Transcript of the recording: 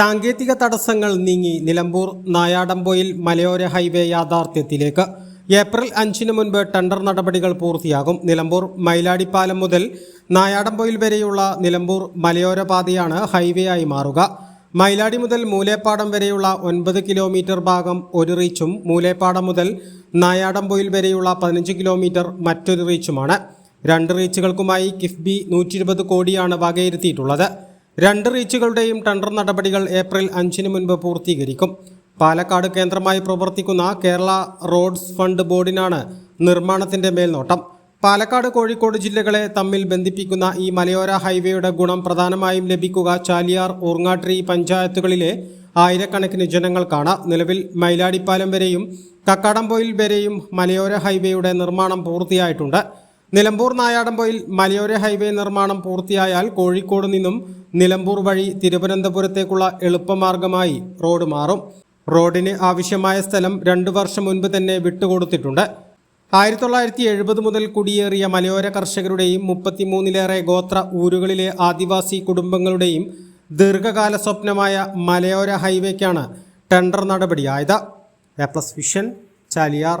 സാങ്കേതിക തടസ്സങ്ങൾ നീങ്ങി നിലമ്പൂർ നായാടമ്പോയിൽ മലയോര ഹൈവേ യാഥാർത്ഥ്യത്തിലേക്ക്. ഏപ്രിൽ അഞ്ചിന് മുൻപ് ടെൻഡർ നടപടികൾ പൂർത്തിയാകും. നിലമ്പൂർ മൈലാടിപ്പാലം മുതൽ നായാടമ്പോയിൽ വരെയുള്ള നിലമ്പൂർ മലയോര പാതയാണ് ഹൈവേ ആയി മാറുക. മൈലാടി മുതൽ മൂലേപ്പാടം വരെയുള്ള ഒൻപത് കിലോമീറ്റർ ഭാഗം ഒരു റീച്ചും മൂലേപ്പാടം മുതൽ നായാടമ്പോയിൽ വരെയുള്ള പതിനഞ്ച് കിലോമീറ്റർ മറ്റൊരു റീച്ചുമാണ്. രണ്ട് റീച്ചുകൾക്കുമായി കിഫ്ബി നൂറ്റി കോടിയാണ് വകയിരുത്തിയിട്ടുള്ളത്. രണ്ട് റീച്ചുകളുടെയും ടെൻഡർ നടപടികൾ ഏപ്രിൽ അഞ്ചിന് മുൻപ് പൂർത്തീകരിക്കും. പാലക്കാട് കേന്ദ്രമായി പ്രവർത്തിക്കുന്ന കേരള റോഡ്സ് ഫണ്ട് ബോർഡിനാണ് നിർമ്മാണത്തിന്റെ മേൽനോട്ടം. പാലക്കാട് കോഴിക്കോട് ജില്ലകളെ തമ്മിൽ ബന്ധിപ്പിക്കുന്ന ഈ മലയോര ഹൈവേയുടെ ഗുണം പ്രധാനമായും ലഭിക്കുക ചാലിയാർ ഊർങ്ങാട്രി പഞ്ചായത്തുകളിലെ ആയിരക്കണക്കിന് ജനങ്ങൾക്കാണ്. നിലവിൽ മൈലാടിപ്പാലം വരെയും കക്കാടംപൊയിൽ വരെയും മലയോര ഹൈവേയുടെ നിർമ്മാണം പൂർത്തിയായിട്ടുണ്ട്. നിലമ്പൂർ നായാടമ്പൊയിൽ മലയോര ഹൈവേ നിർമ്മാണം പൂർത്തിയായാൽ കോഴിക്കോട് നിന്നും നിലമ്പൂർ വഴി തിരുവനന്തപുരത്തേക്കുള്ള എളുപ്പമാർഗമായി റോഡ് മാറും. റോഡിന് ആവശ്യമായ സ്ഥലം രണ്ടു വർഷം മുൻപ് തന്നെ വിട്ടുകൊടുത്തിട്ടുണ്ട്. ആയിരത്തി തൊള്ളായിരത്തി എഴുപത് മുതൽ കുടിയേറിയ മലയോര കർഷകരുടെയും മുപ്പത്തിമൂന്നിലേറെ ഗോത്ര ഊരുകളിലെ ആദിവാസി കുടുംബങ്ങളുടെയും ദീർഘകാല സ്വപ്നമായ മലയോര ഹൈവേക്കാണ് tender നടപടിയായത്. A plus vision Chaliyar.